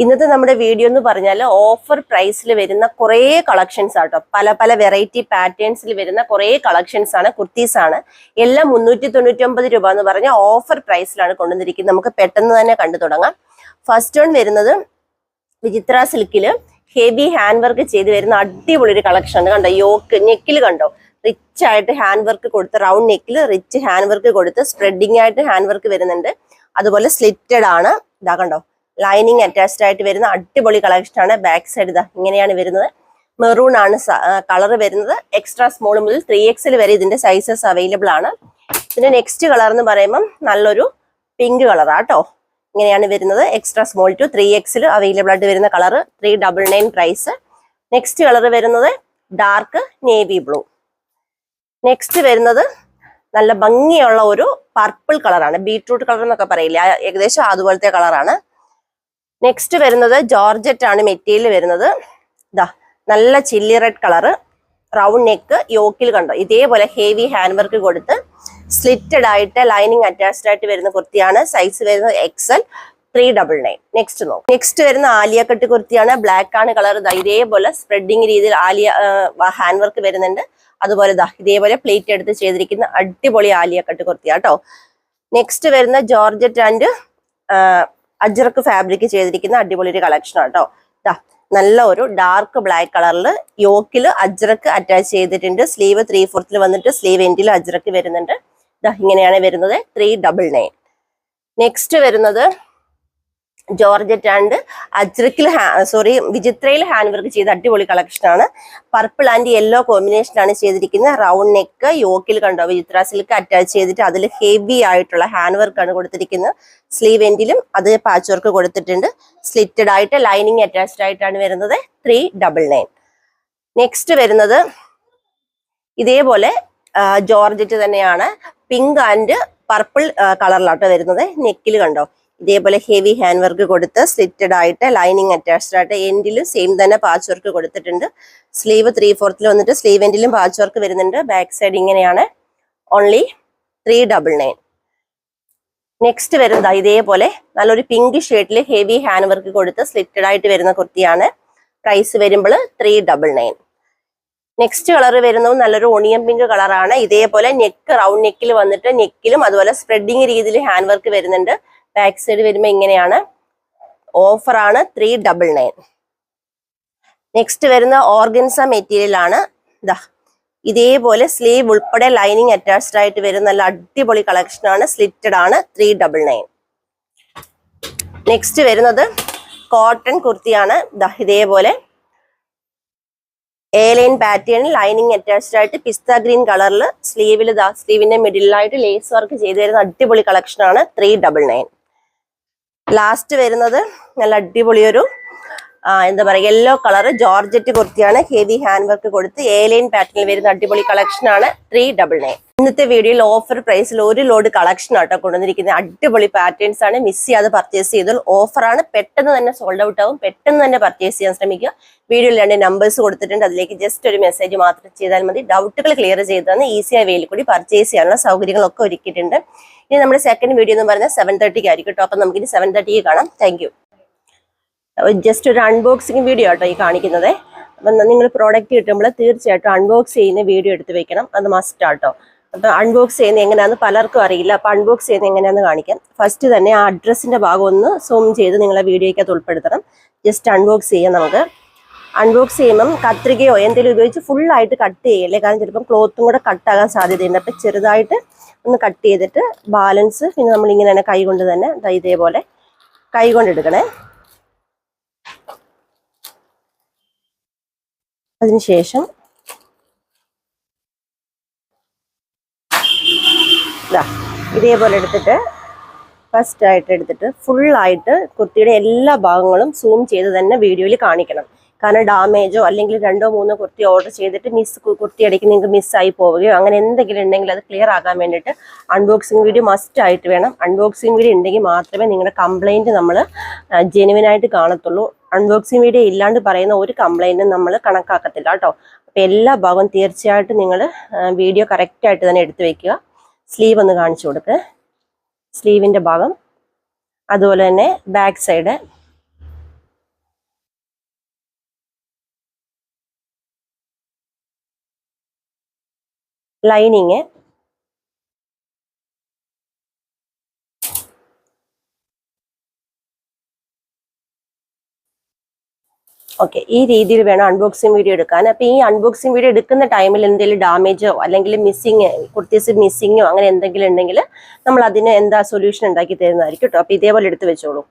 ഇന്നത്തെ നമ്മുടെ വീഡിയോ എന്ന് പറഞ്ഞാൽ ഓഫർ പ്രൈസിൽ വരുന്ന കുറേ കളക്ഷൻസ് ആട്ടോ. പല പല വെറൈറ്റി പാറ്റേൺസിൽ വരുന്ന കുറേ കളക്ഷൻസ് ആണ് കുർത്തീസ് ആണ്. എല്ലാം മുന്നൂറ്റി തൊണ്ണൂറ്റി ഒമ്പത് രൂപ എന്ന് പറഞ്ഞ ഓഫർ പ്രൈസിലാണ് കൊണ്ടുവന്നിരിക്കുന്നത്. നമുക്ക് പെട്ടെന്ന് തന്നെ കണ്ടു തുടങ്ങാം. ഫസ്റ്റ് ഓൺ വരുന്നത് വിചിത്ര സിൽക്കിൽ ഹെവി ഹാൻഡ് വർക്ക് ചെയ്ത് വരുന്ന അടിപൊളി ഒരു കളക്ഷൻ കണ്ടോ? യോക്ക് നെക്കിൽ കണ്ടോ? റിച്ച് ആയിട്ട് ഹാൻഡ് വർക്ക് കൊടുത്ത് റൗണ്ട് നെക്കിൽ റിച്ച് ഹാൻഡ് വർക്ക് കൊടുത്ത് സ്പ്രെഡിങ് ആയിട്ട് ഹാൻഡ് വർക്ക് വരുന്നുണ്ട്. അതുപോലെ സ്ലിറ്റഡ് ആണ്. ഇതാ കണ്ടോ? ലൈനിങ് അറ്റാച്ച്ഡ് ആയിട്ട് വരുന്ന അടിപൊളി കളക്ഷനാണ് ബാക്ക് സൈഡ് ഇതാ ഇങ്ങനെയാണ് വരുന്നത്. മെറൂൺ ആണ് കളർ വരുന്നത്. എക്സ്ട്രാ സ്മോൾ മുതൽ ത്രീ എക്സിൽ വരെ ഇതിന്റെ സൈസസ് അവൈലബിൾ ആണ്. ഇതിന്റെ നെക്സ്റ്റ് കളർ എന്ന് പറയുമ്പം നല്ലൊരു പിങ്ക് കളറാട്ടോ ഇങ്ങനെയാണ് വരുന്നത്. Extra small to three XL available ആയിട്ട് വരുന്ന colour three double nine price next colour വരുന്നത് ഡാർക്ക് നേവി ബ്ലൂ നെക്സ്റ്റ് വരുന്നത് നല്ല ഭംഗിയുള്ള ഒരു പർപ്പിൾ കളറാണ് ബീട്രൂട്ട് കളർ എന്നൊക്കെ പറയില്ല? ഏകദേശം അതുപോലത്തെ കളറാണ് നെക്സ്റ്റ് വരുന്നത് ജോർജറ്റ് ആണ് മെറ്റീരിയൽ വരുന്നത്. ഇതാ നല്ല chilli red colour. Round neck യോക്കിൽ കണ്ടോ? ഇതേപോലെ ഹെവി ഹാൻഡ് വർക്ക് കൊടുത്ത് സ്ലിറ്റഡ് ആയിട്ട് ലൈനിങ് അറ്റാച്ച്ഡ് ആയിട്ട് വരുന്ന കുർത്തിയാണ്. സൈസ് വരുന്നത് XL three double nine next നോക്കും. നെക്സ്റ്റ് വരുന്ന ആലിയ കട്ട് കുർത്തിയാണ്. ബ്ലാക്ക് ആണ് കളർ ഇതേപോലെ സ്പ്രെഡിങ് രീതിയിൽ ആലിയ ഹാൻഡ് വർക്ക് വരുന്നുണ്ട്. അതുപോലെ ദാ ഇതേപോലെ പ്ലേറ്റ് എടുത്ത് ചെയ്തിരിക്കുന്ന അടിപൊളി ആലിയ കട്ട് കുർത്തിയാട്ടോ നെക്സ്റ്റ് വരുന്ന ജോർജറ്റ് ആൻഡ് അജ്രക്ക് ഫാബ്രിക് ചെയ്തിരിക്കുന്ന അടിപൊളി ഒരു കളക്ഷൻ ആട്ടോ ദാ നല്ല ഒരു ഡാർക്ക് ബ്ലാക്ക് കളറിൽ യോക്കിൽ അജ്രക്ക് അറ്റാച്ച് ചെയ്തിട്ടുണ്ട്. സ്ലീവ് ത്രീ ഫോർത്തിൽ വന്നിട്ട് സ്ലീവ് എൻഡിൽ അജ്രക്ക് വരുന്നുണ്ട്. ഇങ്ങനെയാണ് വരുന്നത്. ത്രീ ഡബിൾ നയൻ നെക്സ്റ്റ് വരുന്നത് ജോർജറ്റ് ആൻഡ് അജ്രക്കിൽ സോറി വിചിത്രയിൽ ഹാൻഡ് വർക്ക് ചെയ്ത അടിപൊളി കളക്ഷനാണ് പർപ്പിൾ ആൻഡ് യെല്ലോ കോമ്പിനേഷനാണ് ചെയ്തിരിക്കുന്നത്. റൗണ്ട് നെക്ക് യോക്കിൽ കണ്ടോ? വിചിത്ര സിൽക്ക് അറ്റാച്ച് ചെയ്തിട്ട് അതിൽ ഹെവി ആയിട്ടുള്ള ഹാൻഡ് വർക്ക് ആണ് കൊടുത്തിരിക്കുന്നത്. സ്ലീവ് എൻഡിലും അത് പാച്ച് വർക്ക് കൊടുത്തിട്ടുണ്ട്. സ്ലിറ്റഡ് ആയിട്ട് ലൈനിങ് അറ്റാച്ച്ഡ് ആയിട്ടാണ് വരുന്നത്. ത്രീ ഡബിൾ നയൻ നെക്സ്റ്റ് വരുന്നത് ഇതേപോലെ ജോർജറ്റ് തന്നെയാണ്. പിങ്ക് ആൻഡ് പർപ്പിൾ കളറിലാട്ടോ വരുന്നത്. നെക്കിൽ കണ്ടോ? ഇതേപോലെ ഹെവി ഹാൻഡ് വർക്ക് കൊടുത്ത് സ്ലിറ്റഡ് ആയിട്ട് ലൈനിങ് അറ്റാച്ച്ഡ് ആയിട്ട് എൻഡിലും സെയിം തന്നെ പാച്ച് വർക്ക് കൊടുത്തിട്ടുണ്ട്. സ്ലീവ് ത്രീ ഫോർത്തിൽ വന്നിട്ട് സ്ലീവ് എൻഡിലും പാച്ച് വർക്ക് വരുന്നുണ്ട്. ബാക്ക് സൈഡ് ഇങ്ങനെയാണ്. Only three double nine next വരുന്നത് ഇതേപോലെ നല്ലൊരു പിങ്ക് ഷെയ്ഡിൽ ഹെവി ഹാൻഡ് വർക്ക് കൊടുത്ത് സ്ലിറ്റഡ് ആയിട്ട് വരുന്ന കുർത്തിയാണ്. പ്രൈസ് വരുമ്പോൾ three double nine next colour വരുന്നതും നല്ലൊരു ഒണിയൻ പിങ്ക് കളറാണ് ഇതേപോലെ നെക്ക് റൗണ്ട് നെക്കിൽ വന്നിട്ട് നെക്കിലും അതുപോലെ സ്പ്രെഡിങ് രീതിയിൽ ഹാൻഡ് വർക്ക് വരുന്നുണ്ട്. ബാക്ക് സൈഡ് വരുമ്പോൾ ഇങ്ങനെയാണ്. ഓഫറാണ് ത്രീ ഡബിൾ നയൻ നെക്സ്റ്റ് വരുന്ന ഓർഗൻസ മെറ്റീരിയൽ ആണ്. ഇതാ ഇതേപോലെ സ്ലീവ് ഉൾപ്പെടെ ലൈനിങ് അറ്റാച്ച്ഡ് ആയിട്ട് വരുന്ന നല്ല അടിപൊളി കളക്ഷൻ ആണ്. സ്ലിറ്റഡ് ആണ് ത്രീ ഡബിൾ നയൻ നെക്സ്റ്റ് വരുന്നത് കോട്ടൺ കുർത്തിയാണ്. ഇതേപോലെ എ ലൈൻ പാറ്റേണിൽ ലൈനിങ് അറ്റാച്ച്ഡ് ആയിട്ട് പിസ്ത ഗ്രീൻ കളറിൽ സ്ലീവിൽ ദാ സ്ലീവിന്റെ മിഡിലായിട്ട് ലേസ് വർക്ക് ചെയ്ത് വരുന്ന അടിപൊളി കളക്ഷൻ ആണ് ത്രീ ഡബിൾ നയൻ ലാസ്റ്റ് വരുന്നത് നല്ല അടിപൊളിയൊരു എന്താ പറയുക യെല്ലോ കളർ ജോർജറ്റ് കുർത്തിയാണ്. ഹെവി ഹാൻഡ് വർക്ക് കൊടുത്ത് എ ലൈൻ പാറ്റേണിൽ വരുന്ന അടിപൊളി കളക്ഷൻ ആണ് ത്രീ ഡബിൾ നയൻ ഇന്നത്തെ വീഡിയോയിൽ ഓഫർ പ്രൈസിൽ ഒരു ലോഡ് കളക്ഷൻ ആട്ടോ കൊണ്ടുവന്നിരിക്കുന്നത്. അടിപൊളി പാറ്റേൺസ് ആണ്. മിസ് ചെയ്യാതെ പർച്ചേസ് ചെയ്തു ഓഫറാണ് പെട്ടെന്ന് തന്നെ സോൾഡ് ഔട്ട് ആവും. പെട്ടെന്ന് തന്നെ പർച്ചേസ് ചെയ്യാൻ ശ്രമിക്കുക. വീഡിയോയിൽ രണ്ട് നമ്പേഴ്സ് കൊടുത്തിട്ടുണ്ട്. അതിലേക്ക് ജസ്റ്റ് ഒരു മെസ്സേജ് മാത്രം ചെയ്താൽ മതി. ഡൗട്ടുകൾ ക്ലിയർ ചെയ്ത് ഈസി ഈസിയായ വെയിൽ കൂടി പർച്ചേസ് ചെയ്യാനുള്ള സൗകര്യങ്ങളൊക്കെ ഒരുക്കിയിട്ടുണ്ട്. ഇനി നമ്മുടെ സെക്കൻഡ് വീഡിയോ എന്ന് പറഞ്ഞാൽ സെവൻ തേർട്ടിക്ക് ആയിരിക്കും കേട്ടോ. അപ്പം നമുക്കിനി സെവൻ തേർട്ടിക്ക് കാണാം. താങ്ക് ജസ്റ്റ് ഒരു അൺബോക്സിങ് വീഡിയോ ആട്ടോ ഈ കാണിക്കുന്നത്. അപ്പം നിങ്ങൾ പ്രോഡക്റ്റ് കിട്ടുമ്പോൾ തീർച്ചയായിട്ടും അൺബോക്സ് ചെയ്യുന്ന വീഡിയോ എടുത്ത് വെക്കണം. അത് മസ്റ്റ് ആട്ടോ. അപ്പം അൺബോക്സ് ചെയ്യുന്ന എങ്ങനെയാണെന്ന് പലർക്കും അറിയില്ല. അപ്പം അൺബോക്സ് ചെയ്യുന്ന എങ്ങനെയാണെന്ന് കാണിക്കാം. ഫസ്റ്റ് തന്നെ ആ അഡ്രസ്സിന്റെ ഭാഗം ഒന്ന് സൂം ചെയ്ത് നിങ്ങളെ വീഡിയോയ്ക്കകത്ത് ഉൾപ്പെടുത്തണം. ജസ്റ്റ് അൺബോക്സ് ചെയ്യാം നമുക്ക്. അൺബോക്സ് ചെയ്യുമ്പം കത്രികയോ എന്തെങ്കിലും ഉപയോഗിച്ച് ഫുള്ളായിട്ട് കട്ട് ചെയ്യല്ലേ? കാരണം ചിലപ്പം ക്ലോത്തും കൂടെ കട്ടാകാൻ സാധ്യതയുണ്ട്. അപ്പം ചെറുതായിട്ട് ഒന്ന് കട്ട് ചെയ്തിട്ട് ബാലൻസ് പിന്നെ നമ്മളിങ്ങനെ തന്നെ കൈ കൊണ്ട് തന്നെ ഇതേപോലെ കൈ കൊണ്ട് എടുക്കണേ. അതിനുശേഷം ഇതേപോലെ എടുത്തിട്ട് ഫസ്റ്റ് ആയിട്ട് എടുത്തിട്ട് ഫുള്ളായിട്ട് കുർത്തിയുടെ എല്ലാ ഭാഗങ്ങളും സൂം ചെയ്ത് തന്നെ വീഡിയോയിൽ കാണിക്കണം. കാരണം ഡാമേജോ അല്ലെങ്കിൽ രണ്ടോ മൂന്നോ കുർത്തി ഓർഡർ ചെയ്തിട്ട് മിസ് കുർത്തി ഇടയ്ക്ക് നിങ്ങൾക്ക് മിസ്സായി പോവുകയോ അങ്ങനെ എന്തെങ്കിലും ഉണ്ടെങ്കിൽ അത് ക്ലിയർ ആകാൻ വേണ്ടിയിട്ട് അൺബോക്സിങ് വീഡിയോ മസ്റ്റ് ആയിട്ട് വേണം. അൺബോക്സിങ് വീഡിയോ ഉണ്ടെങ്കിൽ മാത്രമേ നിങ്ങളുടെ കംപ്ലൈന്റ് നമ്മൾ ജെനുവിൻ ആയിട്ട് കാണത്തുള്ളൂ. അൺബോക്സിങ് വീഡിയോ ഇല്ലാണ്ട് പറയുന്ന ഒരു കംപ്ലൈന്റും നമ്മൾ കണക്കാക്കത്തില്ല കേട്ടോ. അപ്പോൾ എല്ലാ ഭാഗവും തീർച്ചയായിട്ടും നിങ്ങൾ വീഡിയോ കറക്റ്റായിട്ട് തന്നെ എടുത്തു വയ്ക്കുക സ്ലീവ് ഒന്ന് കാണിച്ചു കൊടുക്കുക സ്ലീവിന്റെ ഭാഗം. അതുപോലെ തന്നെ ബാക്ക് സൈഡ് ലൈനിങ് ഓക്കെ ഈ രീതിയിൽ വേണം അൺബോക്സിങ് വീഡിയോ എടുക്കാൻ. അപ്പോൾ ഈ അൺബോക്സിങ് വീഡിയോ എടുക്കുന്ന ടൈമിൽ എന്തെങ്കിലും ഡാമേജോ അല്ലെങ്കിൽ മിസ്സിങ് കുർത്തീസ് മിസ്സിങ്ങോ അങ്ങനെ എന്തെങ്കിലും ഉണ്ടെങ്കിൽ നമ്മൾ അതിന് എന്താ സൊല്യൂഷൻ ഉണ്ടാക്കി തരുന്നതായിരിക്കും കേട്ടോ അപ്പോൾ ഇതേപോലെ എടുത്ത് വെച്ചോളൂ.